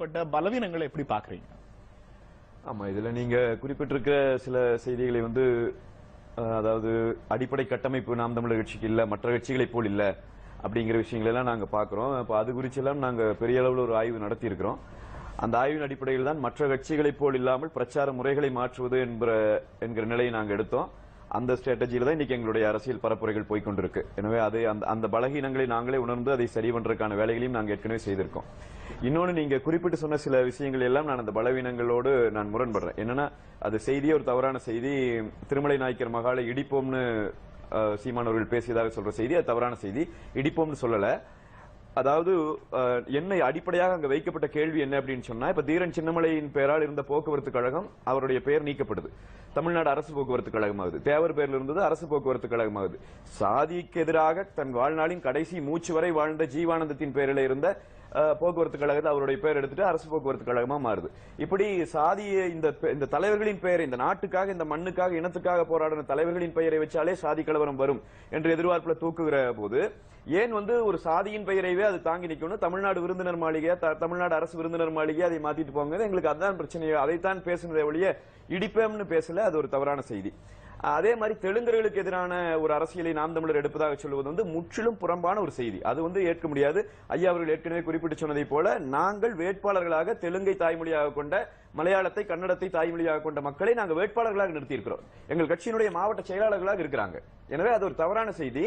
But பலவீனங்களை எப்படி பாக்குறீங்க ஆமா இதுல நீங்க குறிப்பிட்டிருக்கிற சில செய்திகளை வந்து அதாவது அடிப்படை கட்டமைப்பு நாம் தமிழர் கட்சிக்கு இல்ல மற்ற கட்சிகளைப் போல் இல்ல அப்படிங்கிற விஷயங்களை எல்லாம் நாங்க பாக்குறோம் அப்ப அது குறிச்செல்லாம் நாங்க பெரிய அளவில் ஒரு ஆய்வு நடத்தி இருக்கிறோம் அந்த ஆய்வின் அடிப்படையில் தான் மற்ற கட்சிகளைப் போல் இல்லாமல் பிரச்சார முறைகளை மாற்றுவது என்கிற என்கிற நிலையை நாங்கள் எடுத்தோம். அந்த ஸ்ட்ராட்டஜியில தான் இன்னைக்கு எங்களுடைய அரசியல் பரப்புரைகள் போய்க்கொண்டிருக்கு எனவே அது அந்த அந்த பலகீனங்களை நாங்களே உணர்ந்து அதை சரி பண்றதுக்கான வேலைகளையும் நாங்கள் ஏற்கனவே செய்திருக்கோம். இன்னொன்று நீங்க குறிப்பிட்டு சொன்ன சில விஷயங்கள் எல்லாம் நான் அந்த பலவீனங்களோடு நான் முரண்படுறேன். என்னன்னா அது செய்தியே ஒரு தவறான செய்தி திருமலை நாயக்கர் மகாலை இடிப்போம்னு சீமானவர்கள் பேசியதாக சொல்ற செய்தி அது தவறான செய்தி. இடிப்போம்னு சொல்லலை. அதாவது என்னை அடிப்படையாக அங்க வைக்கப்பட்ட கேள்வி என்ன அப்படின்னு சொன்னா இப்ப தீரன் சின்னமலையின் பெயரால் இருந்த போக்குவரத்து கழகம் அவருடைய பெயர் நீக்கப்படுது. தமிழ்நாடு அரசு போக்குவரத்து கழகமாகுது. தேவர் பேரில் இருந்தது அரசு போக்குவரத்து கழகமாகுது. சாதிக்கு எதிராக தன் வாழ்நாளின் கடைசி மூச்சு வரை வாழ்ந்த ஜீவானந்தத்தின் பெயரில் இருந்த போக்குவரத்து கழகத்தை அவருடைய பெயர் எடுத்துட்டு அரசு போக்குவரத்து கழகமா மாறுது. இப்படி சாதிய இந்த பெ- இந்த தலைவர்களின் பெயரை இந்த நாட்டுக்காக இந்த மண்ணுக்காக இனத்துக்காக போராடின தலைவர்களின் பெயரை வச்சாலே சாதி கலவரம் வரும் என்று எதிர்பார்ப்புல தூக்குகிற போது ஏன் வந்து ஒரு சாதியின் பெயரைவே அது தாங்கி நிற்கணும் தமிழ்நாடு விருந்தினர் மாளிகை தமிழ்நாடு அரசு விருந்தினர் மாளிகை அதை மாத்திட்டு போங்க எங்களுக்கு அதுதான் பிரச்சனை அதைத்தான் பேசுனதே ஒழிய இடிப்பேம்னு பேசல அது ஒரு தவறான செய்தி. அதே மாதிரி தெலுங்கர்களுக்கு எதிரான ஒரு அரசியலை நாம் தமிழர் எடுப்பதாக சொல்வது வந்து முற்றிலும் புறம்பான ஒரு செய்தி. அது வந்து ஏற்க முடியாது. ஐயா அவர்கள் ஏற்கனவே குறிப்பிட்டு சொன்னதை போல நாங்கள் வேட்பாளர்களாக தெலுங்கை தாய்மொழியாக கொண்ட மலையாளத்தை கன்னடத்தை தாய்மொழியாக கொண்ட மக்களை நாங்கள் வேட்பாளர்களாக நிறுத்தியிருக்கிறோம். எங்கள் கட்சியினுடைய மாவட்ட செயலாளர்களாக இருக்கிறாங்க. எனவே அது ஒரு தவறான செய்தி.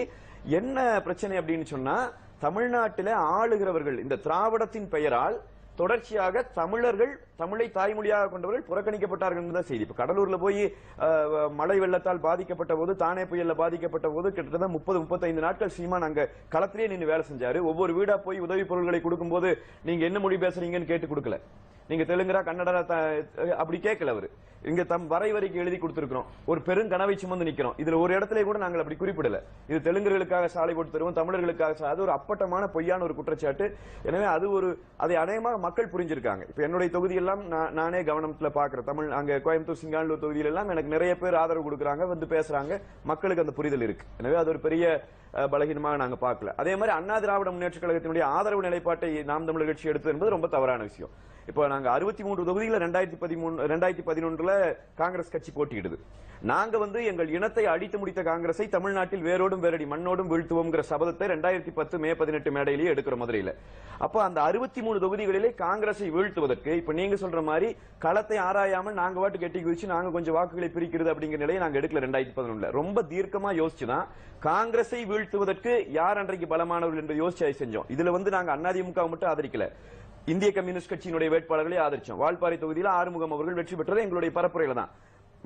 என்ன பிரச்சனை அப்படின்னு சொன்னா தமிழ்நாட்டில் ஆளுகிறவர்கள் இந்த திராவிடத்தின் பெயரால் தொடர்ச்சியாக தமிழர்கள் தமிழை தாய்மொழியாக கொண்டவர்கள் புறக்கணிக்கப்பட்டார்கள் தான் செய்தி. இப்போ கடலூர்ல போய் மழை வெள்ளத்தால் பாதிக்கப்பட்ட போது தானே புயல்ல பாதிக்கப்பட்ட போது கிட்டத்தட்ட முப்பது முப்பத்தைந்து நாட்கள் சீமான் அங்க களத்திலேயே நின்று வேலை செஞ்சாரு. ஒவ்வொரு வீடா போய் உதவி பொருட்களை கொடுக்கும்போது நீங்க என்ன மொழி பேசுறீங்கன்னு கேட்டு கொடுக்கல. நீங்க தெலுங்குரா கன்னடரா த- அப்படி கேட்கல அவரு இங்க தம் வரை வரைக்கும் எழுதி கொடுத்திருக்கிறோம். ஒரு பெரும் கனவை சுமந்து நிக்கிறோம். இதுல ஒரு இடத்துல கூட நாங்கள் அப்படி குறிப்பிடல. இது தெலுங்குகளுக்காக சாலை போட்டு தருவோம் தமிழர்களுக்காக சா- அது ஒரு அப்பட்டமான பொய்யான ஒரு குற்றச்சாட்டு. எனவே அது ஒரு அதை அநேகமாக மக்கள் புரிஞ்சிருக்காங்க. இப்ப என்னுடைய தொகுதியெல்லாம் நான் நானே கவனத்துல பாக்குறேன் தமிழ் அங்க கோயம்புத்தூர் சிங்கானூர் தொகுதியில எல்லாம் எனக்கு நிறைய பேர் ஆதரவு கொடுக்குறாங்க வந்து பேசுறாங்க. மக்களுக்கு அந்த புரிதல் இருக்கு. எனவே அது ஒரு பெரிய பலகீனமாக நாங்கள் பார்க்கல. அதே மாதிரி அண்ணா திராவிட முன்னேற்ற கழகத்தினுடைய ஆதரவு நிலைப்பாட்டை நாம் தமிழர் கட்சி எடுத்தது என்பது ரொம்ப தவறான விஷயம். இப்போ நாங்கள் அறுபத்தி மூன்று தொகுதியில் ரெண்டாயிரத்தி பதிமூணு ரெண்டாயிரத்தி பதினொன்றில் காங்கிரஸ் கட்சி போட்டியிடுது. நாங்கள் வந்து எங்கள் இனத்தை அடித்து முடித்த காங்கிரஸை தமிழ்நாட்டில் வேரோடும் வேரடி மண்ணோடும் வீழ்த்துவோங்கிற சபதத்தை ரெண்டாயிரத்தி பத்து மே பதினெட்டு மேடையிலேயே எடுக்கிற மதுரையில். அப்போ அந்த அறுபத்தி மூணு தொகுதிகளிலே காங்கிரஸை வீழ்த்துவதற்கு இப்போ நீங்கள் சொல்கிற மாதிரி களத்தை ஆராயாமல் நாங்கள் வாட்டு கெட்டி குதிச்சு நாங்கள் கொஞ்சம் வாக்குகளை பிரிக்கிறது அப்படிங்கிற நிலையை நாங்கள் எடுக்கல ரெண்டாயிரத்தி பதினொன்றில். ரொம்ப தீர்க்கமாக யோசிச்சு தான் காங்கிரஸை வீழ்த்துவதற்கு யார் அன்றைக்கு பலமானவர்கள் என்பதை யோசிச்சு செஞ்சோம். இதுல வந்து நாங்க அதிமுக மட்டும் ஆதரிக்கல. இந்திய கம்யூனிஸ்ட் கட்சியினுடைய வேட்பாளர்களை ஆதரிச்சோம். வால்பாறை தொகுதியில் ஆறுமுகம் அவர்கள் வெற்றி பெற்றது எங்களுடைய பரப்புரையில தான்.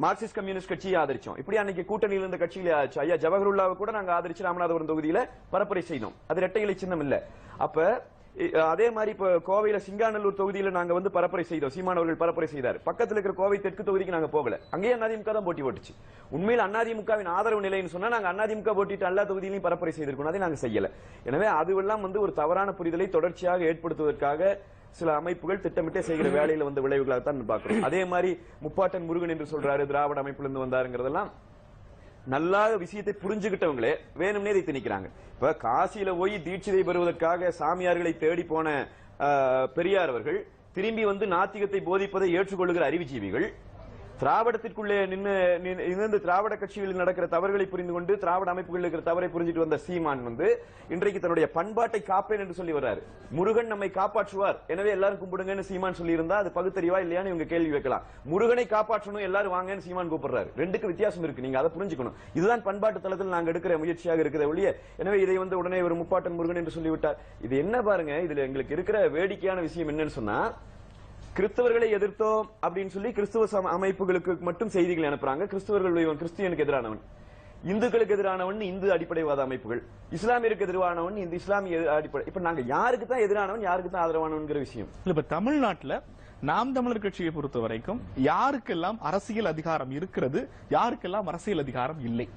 மார்க்சிஸ்ட் கம்யூனிஸ்ட் கட்சியை ஆதரிச்சோம். இப்படி அன்னைக்கு கூட்டணியில் இருந்த கட்சியில ஆச்சு ஐயா ஜவஹர்லாவை கூட நாங்க ஆதரிச்சு ராமநாதபுரம் தொகுதியில பரப்புரை செய்தோம். அது இரட்டை இலை சின்னம் இல்ல. அப்ப அதே மாதிரி இப்ப கோவையில சிங்காநல்லூர் தொகுதியில நாங்க வந்து பரப்புரை செய்தோம். சீமான் அவர்கள் பரப்புரை செய்தார். பக்கத்துல இருக்கிற கோவை தெற்கு தொகுதிக்கு நாங்க போகல. அங்கேயே அதிமுக தான் போட்டி போட்டுச்சு. உண்மையில் அதிமுகவின் ஆதரவு நிலைன்னு சொன்னா நாங்க அதிமுக போட்டிட்டு எல்லா தொகுதியிலையும் பரப்புரை செய்திருக்கோம். அதை நாங்க செய்யல. எனவே அதுவெல்லாம் வந்து ஒரு தவறான புரிதலை தொடர்ச்சியாக ஏற்படுத்துவதற்காக சில அமைப்புகள் திட்டமிட்டே செய்கிற வேலையில வந்து விளைவுகளாக தான் பார்க்கிறோம். அதே மாதிரி முப்பாட்டன் முருகன் என்று சொல்றாரு திராவிட அமைப்புல இருந்து வந்தாருங்கிறதெல்லாம் நல்லா விஷயத்தை புரிஞ்சுக்கிட்டவங்களே வேணும்னே இதை திணிக்கிறாங்க. இப்ப காசியில போய் தீட்சிதை பெறுவதற்காக சாமியார்களை தேடி போன பெரியார் அவர்கள் திரும்பி வந்து நாத்திகத்தை போதிப்பதை ஏற்றுக்கொள்ளுகிற அறிவுஜீவிகள் திராவிடத்திற்குள்ளே நின்று இருந்து திராவிட கட்சிகளில் நடக்கிற தவறுகளை புரிந்து கொண்டு திராவிட அமைப்புகளில் இருக்கிற தவறை புரிஞ்சிட்டு வந்த சீமான் வந்து இன்றைக்கு தன்னுடைய பண்பாட்டை காப்பேன் என்று சொல்லி வர்றாரு. முருகன் நம்மை காப்பாற்றுவார். எனவே எல்லாரும் கும்பிடுங்கன்னு சீமான் சொல்லி இருந்தா அது பகுத்தறிவா இல்லையான்னு இவங்க கேள்வி வைக்கலாம். முருகனை காப்பாற்றணும் எல்லாரும் வாங்கன்னு சீமான் கூப்பிடுறாரு. ரெண்டுக்கு வித்தியாசம் இருக்கு. நீங்க அதை புரிஞ்சுக்கணும். இதுதான் பண்பாட்டு தளத்தில் நாங்க எடுக்கிற முயற்சியாக இருக்கிற ஒழிய எனவே இதை வந்து உடனே ஒரு முப்பாட்டன் முருகன் என்று சொல்லிவிட்டார். இது என்ன பாருங்க? இதுல எங்களுக்கு இருக்கிற வேடிக்கையான விஷயம் என்னன்னு சொன்னா கிறிஸ்தவர்களை எதிர்த்தோம் அப்படின்னு சொல்லி கிறிஸ்துவ அமைப்புகளுக்கு மட்டும் செய்திகள் அனுப்புறாங்க. கிறிஸ்தவர்கள் கிறிஸ்தியனுக்கு எதிரானவன். இந்துக்களுக்கு எதிரானவன் இந்து அடிப்படைவாத அமைப்புகள். இஸ்லாமியருக்கு எதிரானவன் இந்த இஸ்லாமிய அடிப்படை இப்ப நாங்க யாருக்கு தான் எதிரானவன் யாருக்கு தான் ஆதரவானவன்கிற விஷயம். இப்ப தமிழ்நாட்டுல நாம் தமிழர் கட்சியை பொறுத்த வரைக்கும் யாருக்கெல்லாம் அரசியல் அதிகாரம் இருக்கிறது யாருக்கெல்லாம் அரசியல் அதிகாரம் இல்லை?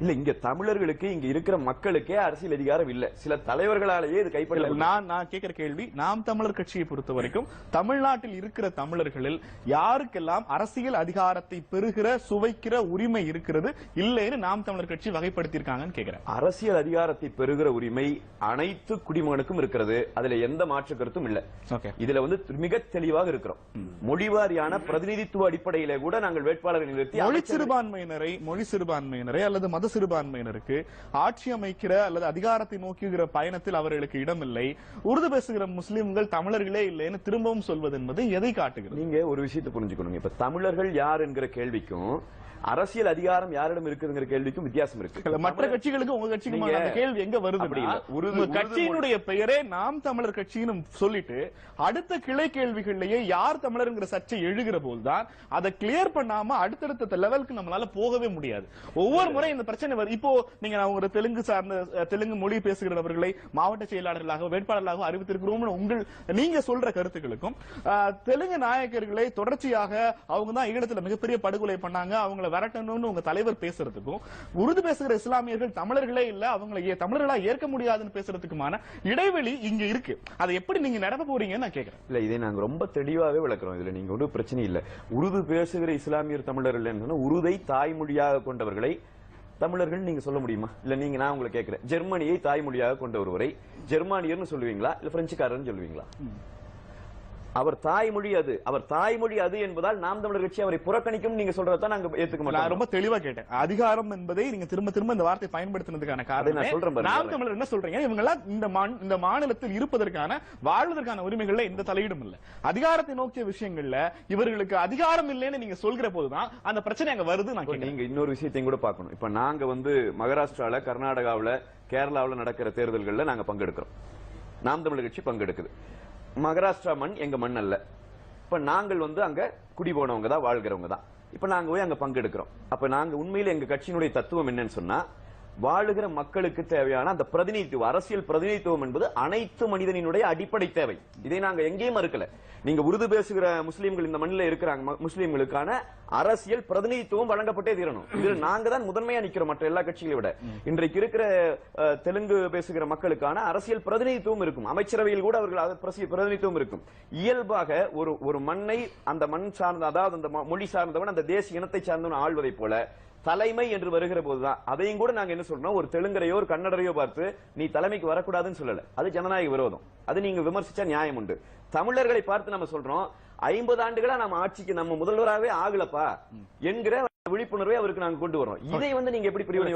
இல்ல இங்க தமிழர்களுக்கு இங்க இருக்கிற மக்களுக்கே அரசியல் அதிகாரம் இல்ல. சில தலைவர்களாலேயே இது கைப்பற்ற நான் நான் கேட்கிற கேள்வி நாம் தமிழர் கட்சியை பொறுத்த வரைக்கும் தமிழ்நாட்டில் இருக்கிற தமிழர்களில் யாருக்கெல்லாம் அரசியல் அதிகாரத்தை பெறுகிற சுவைக்கிற உரிமை இருக்கிறது இல்லைன்னு நாம் தமிழர் கட்சி வகைப்படுத்தியிருக்காங்கன்னு கேக்குறேன். அரசியல் அதிகாரத்தை பெறுகிற உரிமை அனைத்து குடிமகனுக்கும் இருக்கிறது. அதுல எந்த மாற்று கருத்தும் இல்ல. ஓகே. இதுல வந்து மிக தெளிவாக இருக்கிறோம். மொழிவாரியான பிரதிநிதித்துவ அடிப்படையில கூட நாங்கள் வேட்பாளரை நிறுத்தி மொழி சிறுபான்மையினரை மொழி சிறுபான்மையினரை அல்லது மத சிறுபான்மையினருக்கு ஆட்சி அமைக்கிற அல்லது அதிகாரத்தை நோக்குகிற பயணத்தில் அவர்களுக்கு இடமில்லை. உருது பேசுகிற முஸ்லிம்கள் தமிழர்களே இல்லைன்னு திரும்பவும் சொல்வது என்பது எதை காட்டுகிறது? நீங்க ஒரு விஷயத்தை புரிஞ்சுக்கணும் இப்ப தமிழர்கள் யார் என்கிற கேள்விக்கும் அரசியல் அதிகாரம் யாரிடம் இருக்குதுங்கிற கேள்விக்கும் வித்தியாசம் இருக்கு. மற்ற கட்சிகளுக்கு உங்க கட்சிக்கு அந்த கேள்வி எங்க வருது உருது கட்சியினுடைய பெயரே நாம் தமிழர் கட்சின்னு சொல்லிட்டு அடுத்த கிளை கேள்விகள்லயே யார் தமிழர்ங்கிற சர்ச்சை எழுகிற போதுதான் அதை கிளியர் பண்ணாம அடுத்தடுத்த லெவலுக்கு நம்மளால போகவே முடியாது. ஒவ்வொரு முறை இந்த பிரச்சனை வருது. இப்போ நீங்க நான் ஒரு தெலுங்கு சார்ந்த தெலுங்கு மொழி பேசுகிறவர்களை மாவட்ட செயலாளர்களாக வேட்பாளர்களாக அறிவித்திருக்கிறோம்னு உங்கள் நீங்க சொல்ற கருத்துக்களுக்கும் தெலுங்கு நாயக்கர்களை தொடர்ச்சியாக அவங்க தான் ஈழத்துல மிகப்பெரிய படுகொலை பண்ணாங்க. அவங்கள விரட்டணும்னு உங்க தலைவர் பேசுறதுக்கும் உருது பேசுகிற இஸ்லாமியர்கள் தமிழர்களே இல்ல அவங்களை தமிழர்களா ஏற்க முடியாதுன்னு பேசுறதுக்குமான இடைவெளி இங்க இருக்கு. அதை எப்படி நீங்க நிரப்ப போறீங்கன்னு நான் கேக்குறேன். இல்ல இதை நாங்க ரொம்ப தெளிவாவே விளக்குறோம். இதுல நீங்க ஒன்றும் பிரச்சனை இல்ல. உருது பேசுகிற இஸ்லாமியர் தமிழர்கள் உருதை தாய்மொழியாக கொண்டவர்களை தமிழர்கள் நீங்க சொல்ல முடியுமா? இல்ல நீங்க நான் உங்களை கேட்கிறேன் ஜெர்மனியை தாய்மொழியாக கொண்ட ஒருவரை ஜெர்மானியர்னு சொல்லுவீங்களா? இல்ல பிரெஞ்சுக்காரர்னு சொல்லுவீங்களா? அவர் தாய்மொழி அது. அவர் தாய்மொழி அது என்பதால் நாம் தமிழர் கட்சி அவரை புறக்கணிக்கும் நீங்க சொல்றதான் நாங்க ஏத்துக்க மாட்டோம் ரொம்ப தெளிவா கேட்டேன். அதிகாரம் என்பதை நீங்க திரும்ப திரும்ப இந்த வார்த்தை பயன்படுத்தினதுக்கான காரணம் நான் சொல்றேன். நாம் தமிழர் என்ன சொல்றீங்க? இவங்க எல்லாம் இந்த இந்த மாநிலத்தில் இருப்பதற்கான வாழ்வதற்கான உரிமைகள்ல எந்த தலையீடும் இல்ல. அதிகாரத்தை நோக்கிய விஷயங்கள்ல இவர்களுக்கு அதிகாரம் இல்லைன்னு நீங்க சொல்கிற போதுதான் அந்த பிரச்சனை அங்க வருது நான் நீங்க இன்னொரு விஷயத்தையும் கூட பார்க்கணும். இப்ப நாங்க வந்து மகாராஷ்டிரால கர்நாடகாவுல கேரளாவுல நடக்கிற தேர்தல்கள்ல நாங்க பங்கெடுக்கிறோம். நாம் தமிழர் கட்சி பங்கெடுக்குது. மகாராஷ்டிரா மண் எங்க மண் அல்ல. இப்ப நாங்கள் வந்து அங்க குடி போனவங்க தான் வாழ்கிறவங்க தான் இப்ப நாங்க போய் அங்க பங்கெடுக்கிறோம். அப்ப நாங்க உண்மையில எங்க கட்சியினுடைய தத்துவம் என்னன்னு சொன்னா வாழுகிற மக்களுக்கு தேவையான அந்த பிரதிநிதித்துவம் அரசியல் பிரதிநிதித்துவம் என்பது அனைத்து மனிதனினுடைய அடிப்படை தேவை. இதை நாங்க எங்கேயும் மறுக்கல. நீங்க உருது பேசுகிற முஸ்லீம்கள் இந்த மண்ணில் இருக்கிறாங்க முஸ்லீம்களுக்கான அரசியல் பிரதிநிதித்துவம் வழங்கப்பட்டே தீரணும். இதில் நாங்க தான் முதன்மையா நிக்கிறோம் மற்ற எல்லா கட்சிகளை விட. இன்றைக்கு இருக்கிற அஹ், தெலுங்கு பேசுகிற மக்களுக்கான அரசியல் பிரதிநிதித்துவம் இருக்கும். அமைச்சரவையில் கூட அவர்கள் பிரதிநிதித்துவம் இருக்கும். இயல்பாக ஒரு ஒரு மண்ணை அந்த மண் சார்ந்த அதாவது அந்த மொழி சார்ந்தவன் அந்த தேசிய இனத்தை சார்ந்தவன் ஆள்வதை போல தலைமை என்று வருகிற போதுதான் அதையும் கூட நாங்க என்ன சொல்றோம்? ஒரு தெலுங்கரையோ ஒரு கன்னடரையோ பார்த்து நீ தலைமைக்கு வரக்கூடாதுன்னு சொல்லல. அது ஜனநாயக விரோதம். அது நீங்க விமர்சிச்சா நியாயம் உண்டு. தமிழர்களை பார்த்து நம்ம சொல்றோம் ஐம்பது ஆண்டுகளா நம்ம ஆட்சிக்கு நம்ம முதல்வராகவே ஆகலப்பா என்கிற விழிப்புணர்வை அவருக்கு நாங்க கொண்டு வரோம் இதை வந்து நீங்க எப்படி பிரிவினை